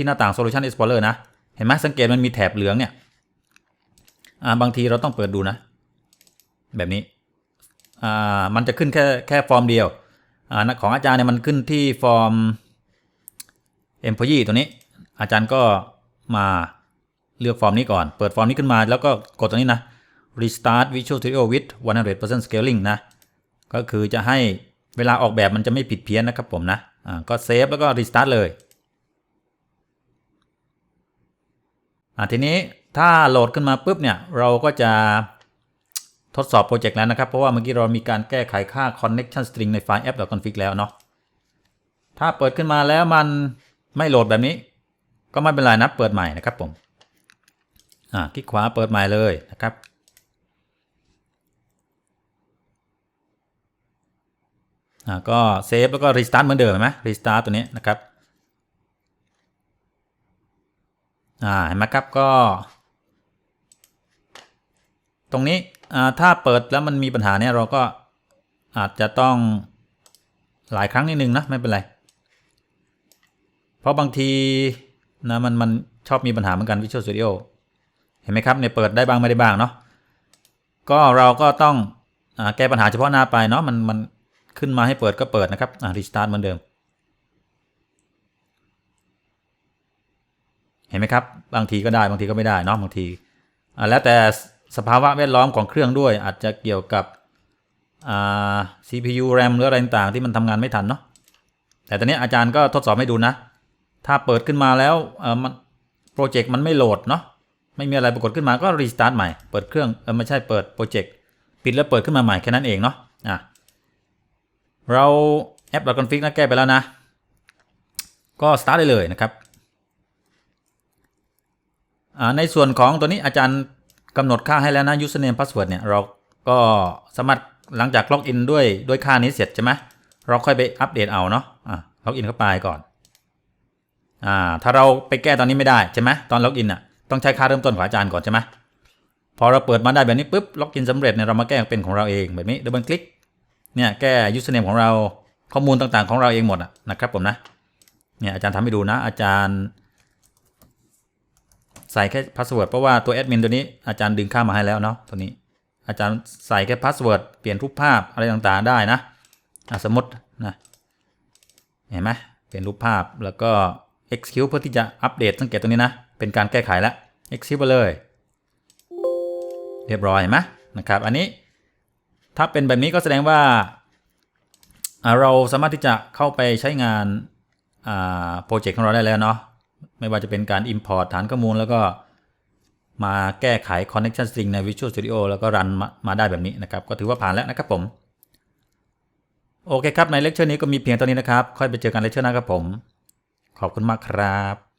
ที่หน้าต่าง Solution Explorer นะ เห็นไหมสังเกตมันมีแถบเหลืองเนี่ยอ่าบางทีเราต้องเปิดดูนะ แบบนี้อ่ามันจะขึ้นแค่แค่ฟอร์มเดียวอ่าของอาจารย์เนี่ยมันขึ้นที่ฟอร์ม employee ตัวนี้ อาจารย์ก็มาเลือกฟอร์มนี้ก่อน เปิดฟอร์มนี้ขึ้นมา แล้วก็กดตัวนี้นะ restart Visual Studio with 100% scaling นะ ก็คือจะให้เวลาออกแบบมันจะไม่ผิดเพี้ยนนะครับผมนะอ่าก็เซฟแล้วก็ restart เลย อ่าทีนี้ถ้าโหลดขึ้นมาปุ๊บเนี่ยเราก็จะทดสอบโปรเจกต์แล้วนะครับ เพราะว่าเมื่อกี้เรามีการแก้ไขค่า connection string ในไฟล์ app.config แล้วเนาะถ้าเปิดขึ้นมาแล้วมันไม่โหลดแบบนี้ ก็ไม่เป็นไรนะเปิดใหม่นะครับผมอ่าคลิกขวาเปิดใหม่เลยนะครับอ่าก็เซฟแล้วก็รีสตาร์ทเหมือนเดิมเห็นไหมรีสตาร์ทตัวนี้นะครับ อ่าเห็นไหมครับก็ ตรงนี้อ่าถ้าเปิดแล้วมันมีปัญหาเนี่ยเราก็อาจจะต้องหลายครั้งนิดนึงนะไม่เป็นไร เพราะบางทีนะมันมันชอบมีปัญหาเหมือนกัน Visual Studio เห็นไหมครับเนี่ยเปิดได้บ้างไม่ได้บ้างเนาะก็เราก็ต้องอแก้ปัญหาเฉพาะหน้าไปเนาะมันมันขึ้นมาให้เปิดก็เปิดนะครับอ่ารีสตาร์ทเหมือนเดิม เห็นไหมครับ บางทีก็ได้บางทีก็ไม่ได้เนาะบางทีแล้วแต่สภาวะแวดล้อมของเครื่องด้วย อาจจะเกี่ยวกับ CPU RAM หรืออะไรต่างๆที่มันทำงานไม่ทันเนาะแต่ตอนนี้อาจารย์ก็ทดสอบให้ดูนะ ถ้าเปิดขึ้นมาแล้วเออมันโปรเจกต์มันไม่โหลดเนาะไม่มีอะไรปรากฏขึ้นมาก็รีสตาร์ทใหม่เปิดเครื่องเออไม่ใช่เปิดโปรเจกต์ปิดแล้วเปิดขึ้นมาใหม่แค่นั้นเองเนาะอะเราแอป .config นะแก้ไปแล้วนะ ก็สตาร์ทได้เลยนะครับ ในส่วนของตัวนี้อาจารย์กำหนดค่าให้แล้วนะ username password เนี่ยเราก็สามารถหลังจากล็อกอินด้วยด้วยค่านี้เสร็จใช่ไหมเราค่อยไปอัปเดตเอาเนาะอะล็อกอินเข้าไปก่อนอ่าถ้าเราไปแก้ตอนนี้ไม่ได้ใช่ไหมตอนล็อกอินอะต้องใช้ค่าเริ่มต้นของอาจารย์ก่อนใช่ไหมพอเราเปิดมาได้แบบนี้ปุ๊บล็อกอินสำเร็จเนี่ยเรามาแก้เป็นของเราเองแบบนี้ดับเบิลคลิกเนี่ยแก้ username ของเราข้อมูลต่างๆของเราเองหมดอะนะครับผมนะเนี่ยอาจารย์ทำให้ดูนะ อาจารย์ ใส่แค่พาสเวิร์ดเพราะว่าตัวแอดมินตัวนี้อาจารย์ดึงค่ามาให้แล้วเนาะตัวนี้ อาจารย์ใส่แค่พาสเวิร์ดเปลี่ยนรูปภาพอะไรต่างๆได้นะสมมตินะเห็นไหมเปลี่ยนรูปภาพแล้วก็ execute เพื่อที่จะอัปเดตสังเกตตรงนี้นะ เป็นการแก้ไขแล้ว execute ไปเลย เรียบร้อยเห็นไหมนะครับ อันนี้ถ้าเป็นแบบนี้ก็แสดงว่าอ่าเราสามารถที่จะเข้าไปใช้งานโปรเจกต์ของเราได้แล้วเนาะ ไม่ว่าจะเป็นการ import ฐานข้อมูล แล้วก็มาแก้ไข connection string ใน Visual Studio แล้วก็รันมาได้แบบนี้นะครับ ก็ถือว่าผ่านแล้วนะครับผม โอเคครับ ในเลคเชอร์นี้ก็มีเพียงเท่านี้นะครับ ค่อยไปเจอกันเลคเชอร์หน้าครับผม ขอบคุณมากครับ